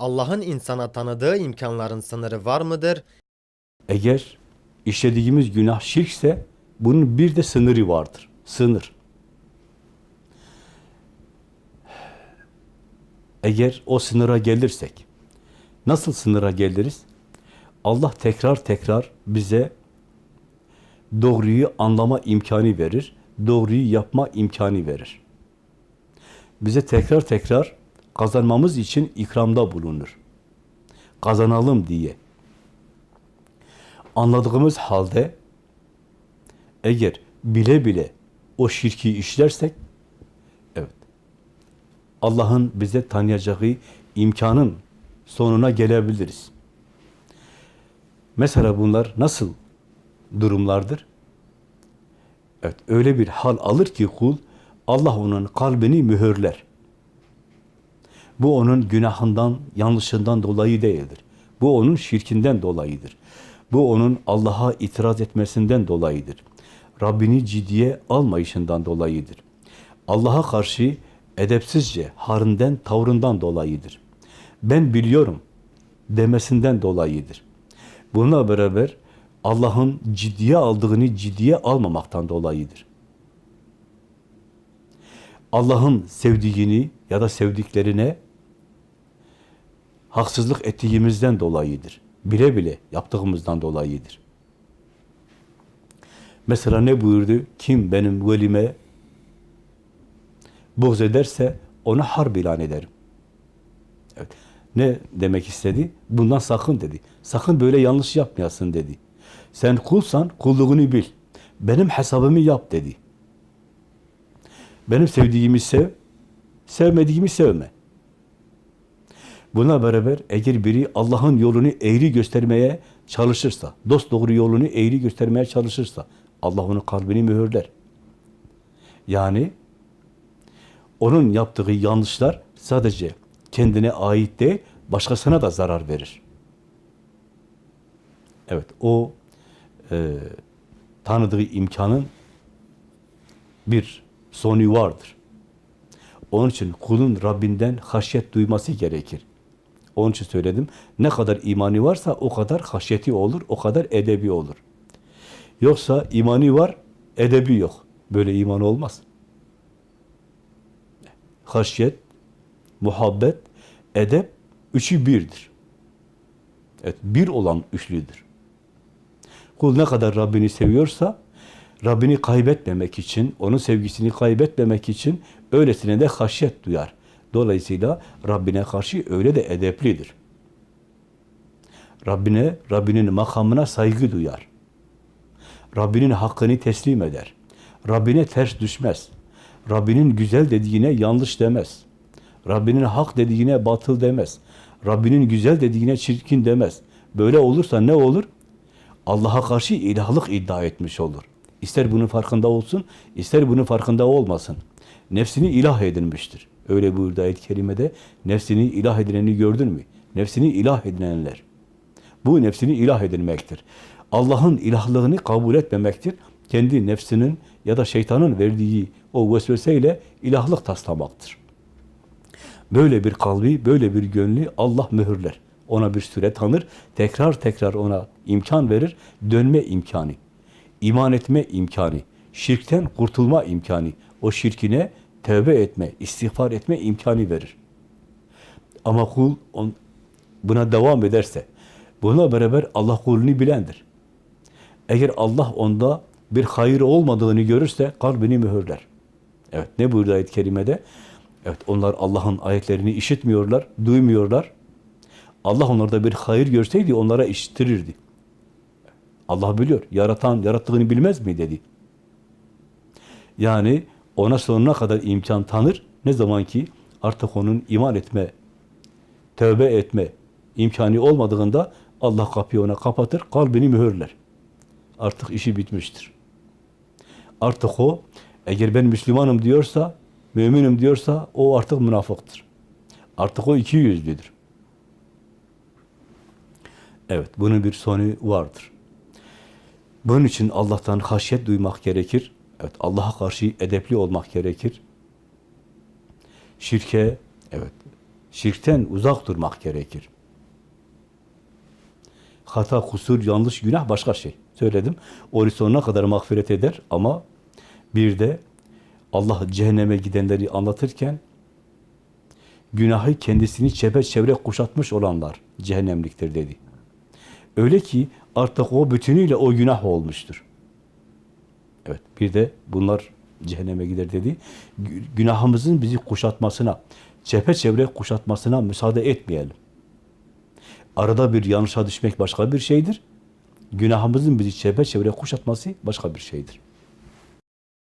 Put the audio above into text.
Allah'ın insana tanıdığı imkanların sınırı var mıdır? Eğer işlediğimiz günah şirkse bunun bir de sınırı vardır. Sınır. Eğer o sınıra gelirsek, nasıl sınıra geliriz? Allah tekrar tekrar bize doğruyu anlama imkanı verir, doğruyu yapma imkanı verir. Bize tekrar tekrar kazanmamız için ikramda bulunur. Kazanalım diye. Anladığımız halde eğer bile bile o şirki işlersek evet Allah'ın bize tanıyacağı imkanın sonuna gelebiliriz. Mesela bunlar nasıl durumlardır? Evet, öyle bir hal alır ki kul, Allah onun kalbini mühürler. Bu onun günahından, yanlışından dolayı değildir. Bu onun şirkinden dolayıdır. Bu onun Allah'a itiraz etmesinden dolayıdır. Rabbini ciddiye almayışından dolayıdır. Allah'a karşı edepsizce, harinden, tavrından dolayıdır. Ben biliyorum demesinden dolayıdır. Bununla beraber Allah'ın ciddiye aldığını ciddiye almamaktan dolayıdır. Allah'ın sevdiğini ya da sevdiklerine haksızlık ettiğimizden dolayıdır. Bile bile yaptığımızdan dolayıdır. Mesela ne buyurdu? Kim benim velime buğz ederse ona harp ilan ederim. Evet. Ne demek istedi? Bundan sakın dedi. Sakın böyle yanlış yapmayasın dedi. Sen kulsan kulluğunu bil. Benim hesabımı yap dedi. Benim sevdiğimi sev, sevmediğimi sevme. Buna beraber eğer biri Allah'ın yolunu eğri göstermeye çalışırsa, dost doğru yolunu eğri göstermeye çalışırsa, Allah onun kalbini mühürler. Yani onun yaptığı yanlışlar sadece kendine ait değil, başkasına da zarar verir. Evet, o e, tanıdığı imkanın bir sonu vardır. Onun için kulun Rabbinden haşyet duyması gerekir. Onun için söyledim. Ne kadar imani varsa o kadar haşyeti olur, o kadar edebi olur. Yoksa imani var, edebi yok. Böyle iman olmaz. Haşyet, muhabbet, edep, üçü birdir. Evet, bir olan üçlüdür. Kul ne kadar Rabbini seviyorsa, Rabbini kaybetmemek için, onun sevgisini kaybetmemek için öylesine de haşyet duyar. Dolayısıyla Rabbine karşı öyle de edeplidir. Rabbine, Rabbinin makamına saygı duyar. Rabbinin hakkını teslim eder. Rabbine ters düşmez. Rabbinin güzel dediğine yanlış demez. Rabbinin hak dediğine batıl demez. Rabbinin güzel dediğine çirkin demez. Böyle olursa ne olur? Allah'a karşı ilahlık iddia etmiş olur. İster bunun farkında olsun, ister bunun farkında olmasın. Nefsini ilah edinmiştir. Öyle buyurdu ayet-i kerimede. Nefsini ilah edineni gördün mü? Nefsini ilah edinenler. Bu nefsini ilah edinmektir. Allah'ın ilahlığını kabul etmemektir. Kendi nefsinin ya da şeytanın verdiği o vesveseyle ilahlık taslamaktır. Böyle bir kalbi, böyle bir gönlü Allah mühürler. Ona bir süre tanır, tekrar tekrar ona imkan verir, dönme imkanı, iman etme imkanı, şirkten kurtulma imkanı, o şirkine tövbe etme, istiğfar etme imkanı verir. Ama kul on, buna devam ederse, buna beraber Allah kulunu bilendir. Eğer Allah onda bir hayır olmadığını görürse kalbini mühürler. Evet ne buyurdu ayet-i kerimede? Evet onlar Allah'ın ayetlerini işitmiyorlar, duymuyorlar. Allah onlarda bir hayır görseydi onlara işittirirdi. Allah biliyor. Yaratan yarattığını bilmez mi dedi. Yani ona sonuna kadar imkan tanır. Ne zaman ki artık onun iman etme, tövbe etme imkanı olmadığında Allah kapıyı ona kapatır, kalbini mühürler. Artık işi bitmiştir. Artık o eğer ben Müslümanım diyorsa, müminim diyorsa o artık münafıktır. Artık o iki yüzlüdür. Evet, bunun bir sonu vardır. Bunun için Allah'tan haşyet duymak gerekir. Evet, Allah'a karşı edepli olmak gerekir. Şirke, evet, Şirkten uzak durmak gerekir. Hata, kusur, yanlış, günah başka şey. Söyledim. Onu sonuna kadar mağfiret eder ama bir de Allah cehenneme gidenleri anlatırken günahı kendisini çepeçevre kuşatmış olanlar cehennemliktir dedi. Öyle ki artık o bütünüyle o günah olmuştur. Evet, bir de bunlar cehenneme gider dedi. Gü- Günahımızın bizi kuşatmasına, çepeçevre kuşatmasına müsaade etmeyelim. Arada bir yanlışa düşmek başka bir şeydir. Günahımızın bizi çepeçevre kuşatması başka bir şeydir.